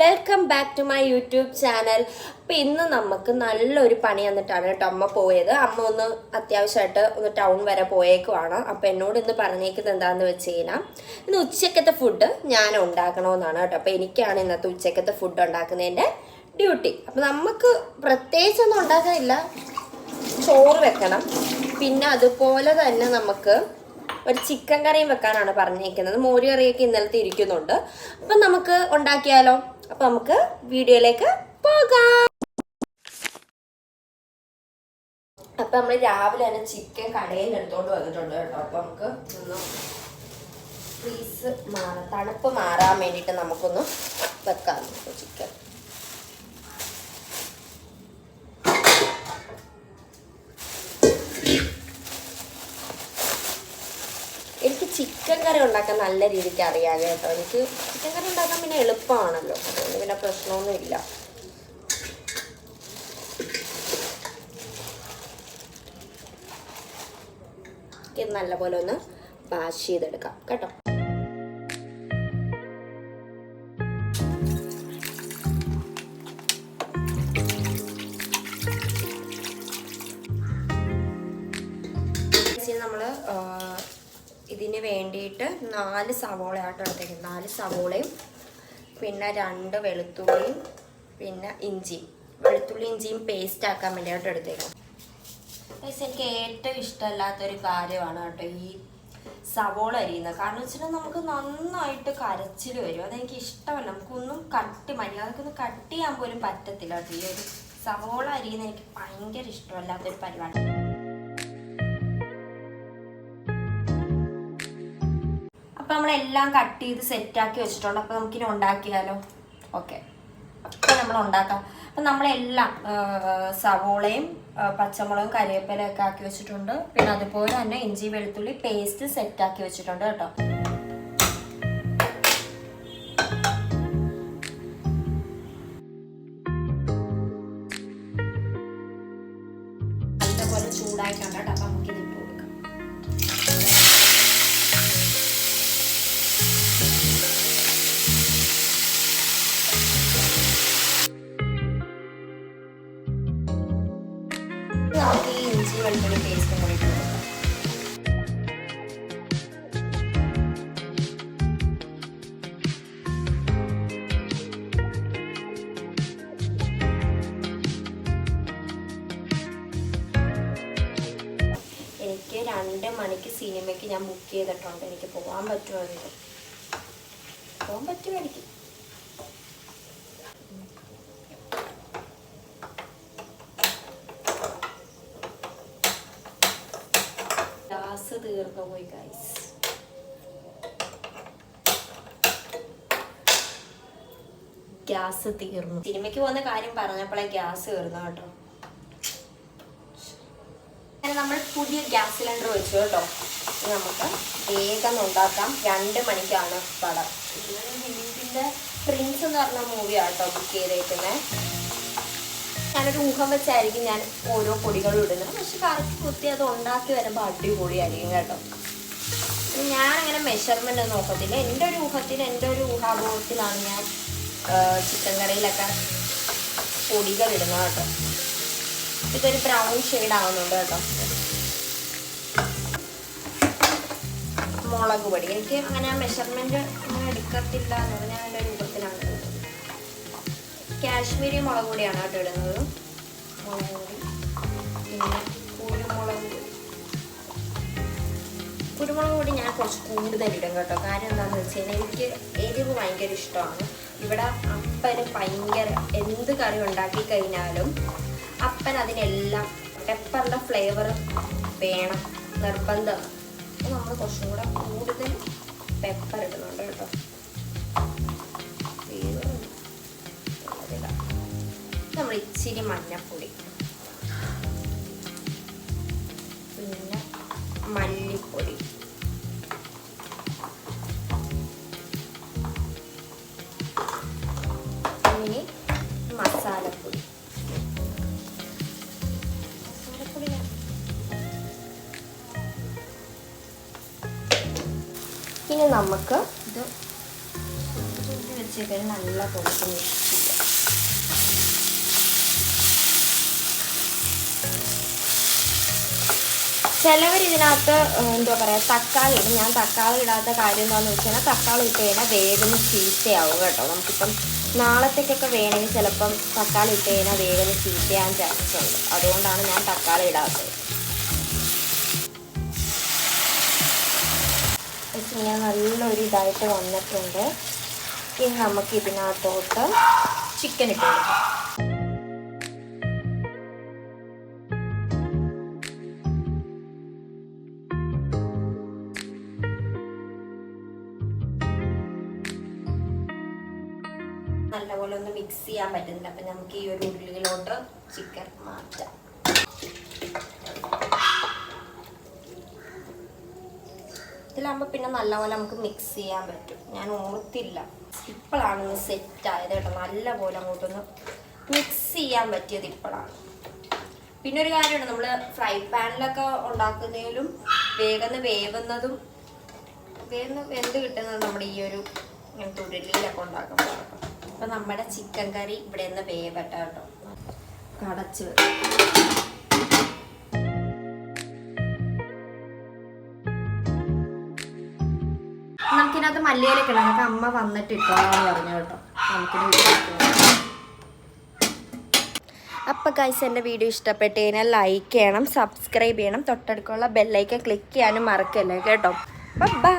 Welcome back to my YouTube channel അപ്പം ഇന്ന് നമുക്ക് നല്ലൊരു പണി തന്നിട്ടാണ് കേട്ടോ അമ്മ പോയത്. അമ്മ ഒന്ന് അത്യാവശ്യമായിട്ട് ഒന്ന് ടൗൺ വരെ പോയേക്കുവാണ്. അപ്പം എന്നോട് ഇന്ന് പറഞ്ഞേക്കുന്നത് എന്താണെന്ന് വെച്ച് കഴിഞ്ഞാൽ ഇന്ന് ഉച്ചക്കത്തെ ഫുഡ് ഞാൻ ഉണ്ടാക്കണമെന്നാണ് കേട്ടോ. അപ്പം എനിക്കാണ് ഇന്നത്തെ ഉച്ചക്കത്തെ ഫുഡ് ഉണ്ടാക്കുന്നതിന്റെ ഡ്യൂട്ടി അപ്പം നമുക്ക് പ്രത്യേകിച്ചൊന്നും ഉണ്ടാക്കാനില്ല. ചോറ് വെക്കണം. പിന്നെ അതുപോലെ തന്നെ നമുക്ക് ഒരു ചിക്കൻ കറിയും വെക്കാനാണ് പറഞ്ഞേക്കുന്നത്. മോര് കറിയൊക്കെ ഇന്നലത്തെ ഇരിക്കുന്നുണ്ട്. അപ്പം നമുക്ക് ഉണ്ടാക്കിയാലോ? അപ്പം നമുക്ക് വീഡിയോയിലേക്ക് പോകാം. അപ്പം നമ്മൾ രാവിലെ തന്നെ ചിക്കൻ കടയിൽ നിന്ന് എടുത്തോണ്ട് വന്നിട്ടുണ്ട് കേട്ടോ. അപ്പം നമുക്ക് ഒന്ന് ഫ്രീസ് മാറാം തണുപ്പ് മാറാൻ വേണ്ടിയിട്ട് നമുക്കൊന്ന് വെക്കാം. ചിക്കൻ എനിക്ക് ചിക്കൻ കറി ഉണ്ടാക്കാൻ നല്ല രീതിക്ക് അറിയാം കേട്ടോ. എനിക്ക് ചിക്കൻ കറി ഉണ്ടാക്കാൻ പിന്നെ എളുപ്പമാണല്ലോ. അതുകൊണ്ട് പിന്നെ പ്രശ്നമൊന്നുമില്ല ഇത് നല്ലപോലെ ഒന്ന് വാഷ് ചെയ്തെടുക്കാം. കേട്ടോ. വേണ്ടിയിട്ട് നാല് സവോള ആട്ടോ എടുത്തേക്കുന്നത്. നാല് സവോളയും പിന്നെ രണ്ട് വെളുത്തുള്ളിയും പിന്നെ ഇഞ്ചിയും. വെളുത്തുള്ളി ഇഞ്ചിയും പേസ്റ്റ് ആക്കാൻ വേണ്ടിയിട്ട് എടുത്തേക്കും പക്ഷെ എനിക്ക് ഏറ്റവും ഇഷ്ടമല്ലാത്തൊരു കാര്യമാണ് കേട്ടോ ഈ സവോള അരിയുന്നത്. കാരണം വെച്ചിട്ടുണ്ടെങ്കിൽ നമുക്ക് നന്നായിട്ട് കരച്ചിൽ വരും. അതെനിക്ക് ഇഷ്ടമല്ല. നമുക്കൊന്നും കട്ടി മര്യാദക്കൊന്നും കട്ട് ചെയ്യാൻ പോലും പറ്റത്തില്ല കേട്ടോ ഈ ഒരു സവോള അരിയുന്നത്. എനിക്ക് ഭയങ്കര ഇഷ്ടമല്ലാത്തൊരു പരിപാടി. അപ്പൊ നമ്മളെല്ലാം കട്ട് ചെയ്ത് സെറ്റാക്കി വെച്ചിട്ടുണ്ട്. അപ്പൊ നമുക്കിനി ഉണ്ടാക്കിയാലോ? ഓക്കെ. അപ്പൊ നമ്മൾ ഉണ്ടാക്കാം. അപ്പൊ നമ്മളെല്ലാം സവോളയും പച്ചമുളകും കരിവേപ്പിലയും ഒക്കെ ആക്കി വെച്ചിട്ടുണ്ട്. പിന്നെ അതുപോലെ തന്നെ ഇഞ്ചി വെളുത്തുള്ളി പേസ്റ്റ് സെറ്റ് ആക്കി വെച്ചിട്ടുണ്ട് കേട്ടോ. ചൂടായിട്ടുണ്ട് കേട്ടോ. അപ്പൊ നമുക്ക് രണ്ട് മണിക്ക് സിനിമയ്ക്ക് ഞാൻ ബുക്ക് ചെയ്തിട്ടുണ്ട്. എനിക്ക് പോകാൻ പറ്റുമോ എന്ന് പോകാൻ പറ്റുമായിരിക്കും ഗ്യാസ് തീർന്നു പോയി ഗൈസ് ഗ്യാസ് തീർന്നു. സിനിമയ്ക്ക് പോകുന്ന കാര്യം പറഞ്ഞപ്പോഴേ ഗ്യാസ് തീർന്നു കേട്ടോ. നമ്മൾ പുതിയ ഗ്യാസ് സിലിണ്ടർ വെച്ചു കേട്ടോ. നമുക്ക് വേഗം ഉണ്ടാക്കാം. രണ്ട് മണിക്കാണ് പടം. ഹിന്ദിന്റെ പ്രിൻസ് എന്ന് പറഞ്ഞ മൂവിയാണ് കേട്ടോ ബുക്ക് ചെയ്തേക്കുന്നത് ഞാനൊരു മുഖം വെച്ചായിരിക്കും ഞാൻ ഓരോ പൊടികളും ഇടുന്നത്. പക്ഷെ കറക്റ്റ് കുത്തി അത് ഉണ്ടാക്കി വരുമ്പോൾ അടിപൊളിയായിരിക്കും കേട്ടോ. ഞാൻ അങ്ങനെ മെഷർമെന്റ് നോക്കത്തില്ല. എന്റെ ഒരു ഊഹത്തിൽ എന്റെ ഒരു ഊഹാബോധത്തിലാണ് ഞാൻ ചിക്കൻ കറിയിലൊക്കെ പൊടികൾ ഇടുന്നത് കേട്ടോ. ഇതൊരു ബ്രൗൺ ഷെയ്ഡ് ആവുന്നുണ്ട് കേട്ടോ. മുളക് പൊടി. എനിക്ക് അങ്ങനെ മെഷർമെന്റ് അങ്ങനെ എടുക്കത്തില്ല എന്ന് പറഞ്ഞാൽ എന്റെ രൂപത്തിലാണ് കാശ്മീരി മുളക് പൊടിയാണ് കേട്ടോ ഇടുന്നത്. മുളക് പൊടി. പിന്നെ കുരുമുളക് പൊടി. കുരുമുളക് പൊടി ഞാൻ കുറച്ച് കൂടുതലിടും കേട്ടോ. കാര്യം എന്താണെന്ന് വെച്ച് കഴിഞ്ഞാൽ എനിക്ക് എരിവ് ഭയങ്കര ഇഷ്ടമാണ്. ഇവിടെ അപ്പന് ഭയങ്കര എന്ത് കറി ഉണ്ടാക്കി കഴിഞ്ഞാലും അപ്പൻ അതിനെല്ലാം പെപ്പറിന്റെ ഫ്ലേവർ വേണം. നിർബന്ധമാണ് അപ്പോൾ നമ്മൾ കുറച്ചും കൂടെ കൂടുതൽ പെപ്പർ ഇടുന്നുണ്ട് കേട്ടോ. നമ്മൾ ഇച്ചിരി മഞ്ഞപ്പൊടി. പിന്നെ മല്ലിപ്പൊടി. ഇനി നമുക്ക് ഇത് ഇത് വെച്ച് ചിക്കൻ നല്ല പൊടിച്ച് മിക്സ് ചിലവർ ഇതിനകത്ത് എന്താ പറയുക തക്കാളി ഇടും. ഞാൻ തക്കാളി ഇടാത്ത കാര്യം എന്താണെന്ന് വെച്ച് കഴിഞ്ഞാൽ തക്കാളി ഇട്ട് കഴിഞ്ഞാൽ വേഗം ചീത്തയാവും കേട്ടോ. നമുക്കിപ്പം നാളത്തേക്കൊക്കെ വേണമെങ്കിൽ ചിലപ്പം തക്കാളി ഇട്ട് കഴിഞ്ഞാൽ വേഗം ചീത്തയാൻ ചാൻസ് ഉണ്ട് അതുകൊണ്ടാണ് ഞാൻ തക്കാളി ഇടാത്തത്. ഞാൻ നല്ലൊരു ഇതായിട്ട് വന്നിട്ടുണ്ട്. ഇനി നമുക്ക് ഇതിനകത്തോട്ട് ചിക്കൻ ഇട്ട് നല്ലപോലെ ഒന്ന് മിക്സ് ചെയ്യാൻ പറ്റുന്നില്ല. അപ്പം നമുക്ക് ഈ ഒരു ഉള്ളിലോട്ട് ചിക്കൻ മാറ്റാം. ഇതിലാകുമ്പോൾ പിന്നെ നല്ലപോലെ നമുക്ക് മിക്സ് ചെയ്യാൻ പറ്റും. ഞാൻ ഓർത്തില്ല ഇപ്പോഴാണ് ഒന്ന് സെറ്റ് ആയത് കേട്ടോ. നല്ലപോലെ അങ്ങോട്ടൊന്ന് മിക്സ് ചെയ്യാൻ പറ്റിയത് ഇപ്പോഴാണ് പിന്നെ ഒരു കാര്യമുണ്ട് നമ്മൾ ഫ്രൈ പാനിലൊക്കെ ഉണ്ടാക്കുന്നതിലും വേഗം വേവുന്നതും വേഗം വെന്ത് കിട്ടുന്നത് നമ്മുടെ ഈ ഒരു തുഴലിയിലൊക്കെ ഉണ്ടാക്കുമ്പോൾ അപ്പം നമ്മുടെ ചിക്കൻ കറി ഇവിടെ നിന്ന് വേവട്ടെ കേട്ടോ. കടച്ച് വെക്കും. നമുക്കിനകത്ത് മല്ലിയിലൊക്കെ ഇടാം. നമുക്ക് അമ്മ വന്നിട്ട് ഇട്ടോന്ന് പറഞ്ഞു കേട്ടോ. നമുക്ക് അപ്പോൾ ഗൈസ് എന്റെ വീഡിയോ ഇഷ്ടപ്പെട്ട് കഴിഞ്ഞാൽ ലൈക്ക് ചെയ്യണം സബ്സ്ക്രൈബ് ചെയ്യണം. തൊട്ടടുക്കുള്ള ബെല്ലൈക്കൻ ക്ലിക്ക് ചെയ്യാനും മറക്കല്ലേ കേട്ടോ. ബൈ